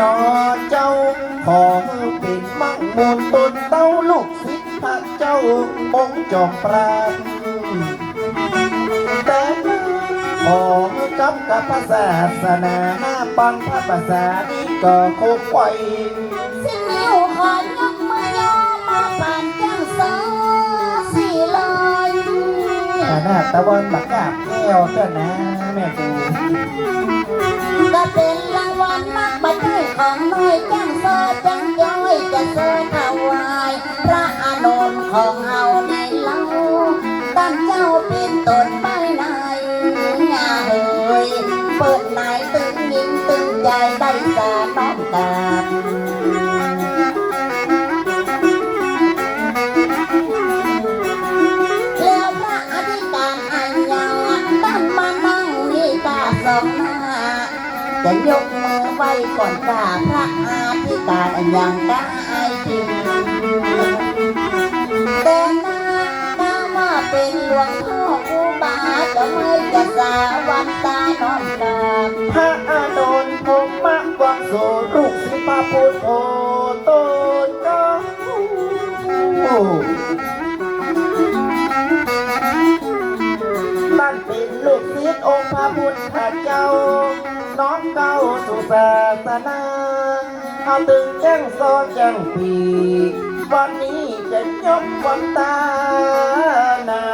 นอเจ้า ขอเป็นมั่งมูลตนเต้าลูกศิษย์พระเจ้าองค์จอมปราณแต่ขอกับกับภาษาศาสนาปังพระภาษานี้ก็คงไว้สินิ้วขอยกมือยอมาผ่านจังสอสีลอยหน้าตะวันบักกาบแก้วเจ้านะแม่กู ก็เป็นรางวัลมากบัตรของน้อยจังโซจังย้อยจะโซถวายพระอานนท์ของเฮาในเล่าตั้งเจ้าเป็นตนไปไหนงาเอ้ยเปิดไหนตึงยิงตึงใจได้สาน้องตา จะยกมือไหว้ก่อนกราบพระอาธิกาอันยังได้ทีแต่หน้าหน้าว่าเป็นหลวงพ่ออุบาจะไม่จะสาวันตาน้อมกราพระอานนท์พรหมวังโสลูกศิษย์พระพุทธโอโตเจ้านั่นเป็นลูกศิษย์องค์พระพุทธเจ้า น้อมเข้าสู่ศาสนาเอาตึงแจ้งซอแจ้งปีวันนี้จะยกวันตานา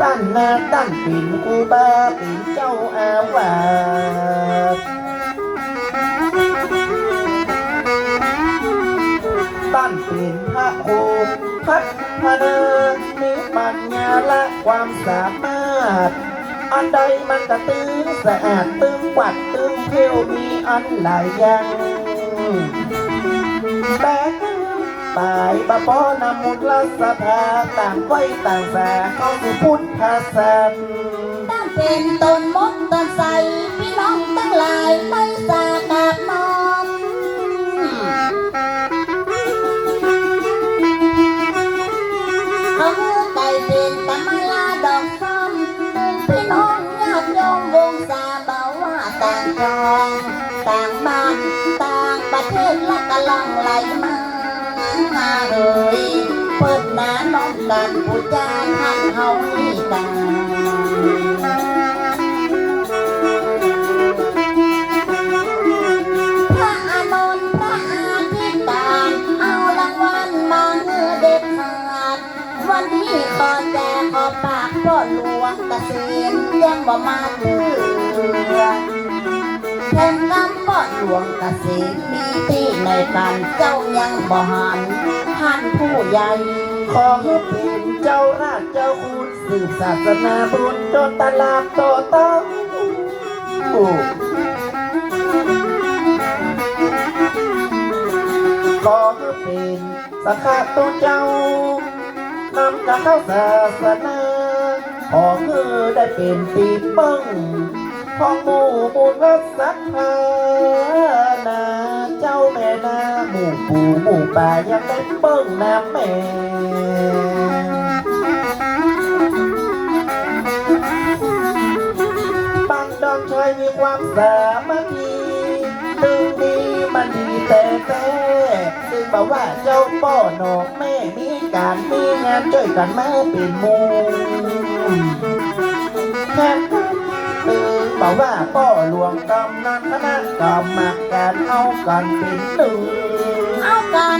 ตั้นนาตั้นปิ่นครูบาปิ่นเจ้าอาวาสตั้นป็นพระโคมพัฒนามีปัญญาและความสามารถานใดมันก็ตึงสะอาดตึงกวัดตึงเที่ยวมีอันหลายอย่างแต่ตายบะปอนำมุดลสภาต่างไว้ต่างแสเข้าสู่พุทธศาสนาตั้งเป็นตน ลงวงซาเบาว่าต่างจองต่างบ้านต่างประเทศละกะลังไหลมามาเอ่ยเปิดหน้าน้องกันผู้จาหันเฮานี่กัน บ่มาเถือแทนกำพ่หลวงเกษมมีที่ในการเจ้ายังบ่หันท่านผู้ใหญ่ขอให้เป็นเจ้าราชเจ้าคุณสืบศาสนาบุญจนตลาดโตเต้าขอให้เป็นสักขาตุเจ้านำกับเข้าศาสนา ขอให้ได้เป็นปีปังของหมู่บุญรักษานาเจ้าแม่นาหมู่ปู่หมู่ป่ายังได้เปิ้งน้ำแม่ปังดอนชายมีความสามัคคีตึงดีมันดีแต่แต่ซึ่งบอกว่าเจ้าพ่อหนองแม่ มีการมีงานช่วยกันมาเป็นมูแค่ตื่นบอกว่าพ่อหลวงกำนันคณะกรรมการเอากันเป็นตึงเอาการ